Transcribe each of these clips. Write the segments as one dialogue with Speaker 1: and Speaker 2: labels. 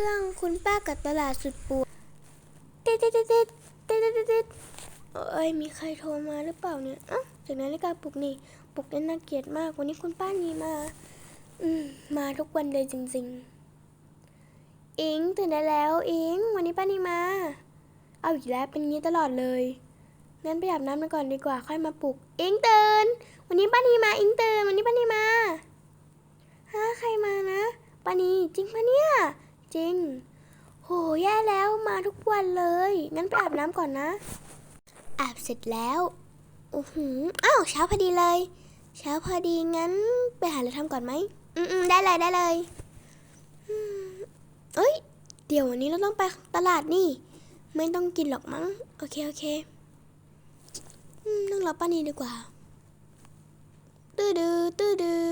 Speaker 1: รื่องคุณป้ากับตลาดสุดปวดเด็ดเด็ดเด็ดเด็ดเด็ดเด็ดเอ้ยมีใครโทรมาหรือเปล่าเนี่ยอะจากนั้นนาฬิกาปลุกนี่ปลุกได้น่าเกลียดมากวันนี้คุณป้านีมา อืมมาทุกวันเลยจริง ๆ อิงตื่นได้แล้วอิงวันนี้ป้านีมา เอาอีกแล้วเป็นงี้ตลอดเลยงั้นไปอาบน้ำไปก่อนดีกว่าค่อยมาปลุกอิงตื่นวันนี้ป้านีมาอิงตื่นวันนี้ป้านีมาฮะใครมานะป้านีจริงปะเนี่ย จริง โห แย่แล้วมาทุกวันเลย งั้นไปอาบน้ำก่อนนะ อาบเสร็จแล้วอือหืออ้าวเช้าพอดีเลย เช้าพอดีงั้นไปหาอะไรทำก่อนไหม อืมอืมได้เลยได้เลยเอ้ย เดี๋ยววันนี้เราต้องไปตลาดนี่ ไม่ต้องกินหรอกมั้ง โอเค โอเคอืมนั่งรอป้านีดีกว่า ตื้อดือตื้อดือ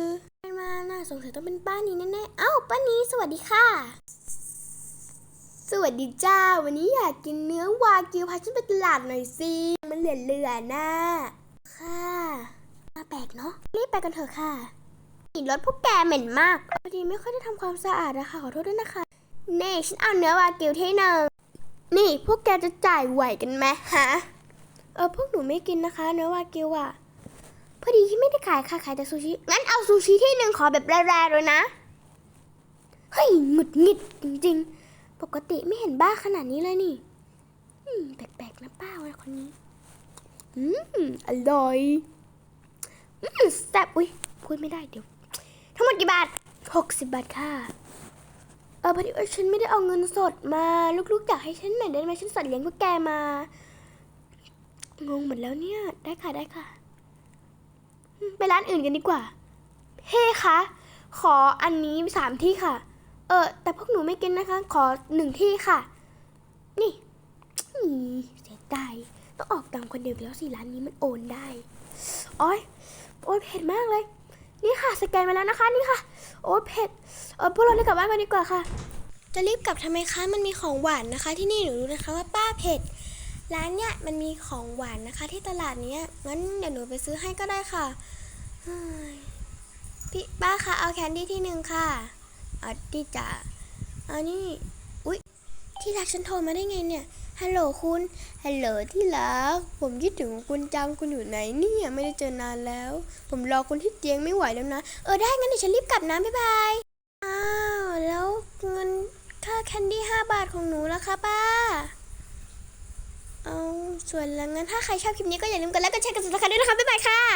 Speaker 1: มาน่าสงสัยต้องเป็นป้านีแน่ๆ เอ้าป้านีสวัสดีค่ะ สวัสดีจ้า วันนี้อยากกินเนื้อวากิวพาฉันไปตลาดหน่อยสิมันเหลือเหลือๆนะค่ะมาแปลกเนาะรีบไปกันเถอะค่ะกลิ่นรถพวกแกเหม็นมากพอดีไม่ค่อยได้ทำความสะอาดนะคะขอโทษด้วยนะคะเน่ฉันเอาเนื้อวากิวที่หนึ่งนี่พวกแกจะจ่ายไหวกันไหมฮะเออพวกหนูไม่กินนะคะ เนื้อวากิวอะพอดีที่ไม่ได้ขายค่ะขายแต่ซูชิงั้นเอาซูชิที่หนึ่งขอแบบแร่ๆเลยนะเฮ้ยหงุดหงิดจริงๆ ปกติไม่เห็นบ้าขนาดนี้เลยนี่แปลกๆนะป้าวนคนนี้ อืม อร่อย อืมแซ่บอุ้ยพูดไม่ได้เดี๋ยว ทั้งหมดกี่บาทหกสิบบาทค่ะ เออพอดีว่าฉันไม่ได้เอาเงินสดมา ลูกๆอยากให้ฉันหน่อยได้ไหมฉันสัตว์เลี้ยงพวกแกมา งงหมดแล้วเนี่ย ได้ค่ะได้ค่ะ ไปร้านอื่นกันดีกว่า เฮ้คะ ขออันนี้สามที่ค่ะ เออแต่พวกหนูไม่กินนะคะ ขอหนึ่งที่ค่ะ นี่เสียดายต้องออกตังคนเดียวแล้วสิร้านนี้มันโอนได้โอ้ยโอ้ยเผ็ดมากเลย นี่ค่ะสแกนมาแล้วนะคะนี่ค่ะ โอ้ยเผ็ดเออพวกเราได้กลับบ้านกันดีกว่าค่ะ จะรีบกลับทำไมคะมันมีของหวานนะคะ ที่นี่หนูรู้นะคะว่าป้าเผ็ดร้านเนี้ยมันมีของหวานนะคะ ที่ตลาดเนี้ยงั้นเดี๋ยวหนูไปซื้อให้ก็ได้ค่ะพี่ป้าคะเอาแคนดี้ที่หนึ่งค่ะ อาที่จ่าอานี่อุ๊ย ที่รักฉันโทรมาได้ไงเนี่ย ฮัลโหลคุณ ฮัลโหลที่รัก ผมคิดถึงคุณจังคุณอยู่ไหนเนี่ยไม่ได้เจอนานแล้ว ผมรอคุณที่เตียงไม่ไหวแล้วนะ เออได้งั้นเดี๋ยวฉันรีบกลับนะบ๊ายบาย อ้าว แล้วเงินค่าแคนดี้ห้าบาทของหนูล่ะคะป้า เอาส่วนละงั้นถ้าใครชอบคลิปนี้ก็อย่าลืมกดไลค์กดแชร์กดซับสไครต์ด้วยนะคะบ๊ายบายค่ะ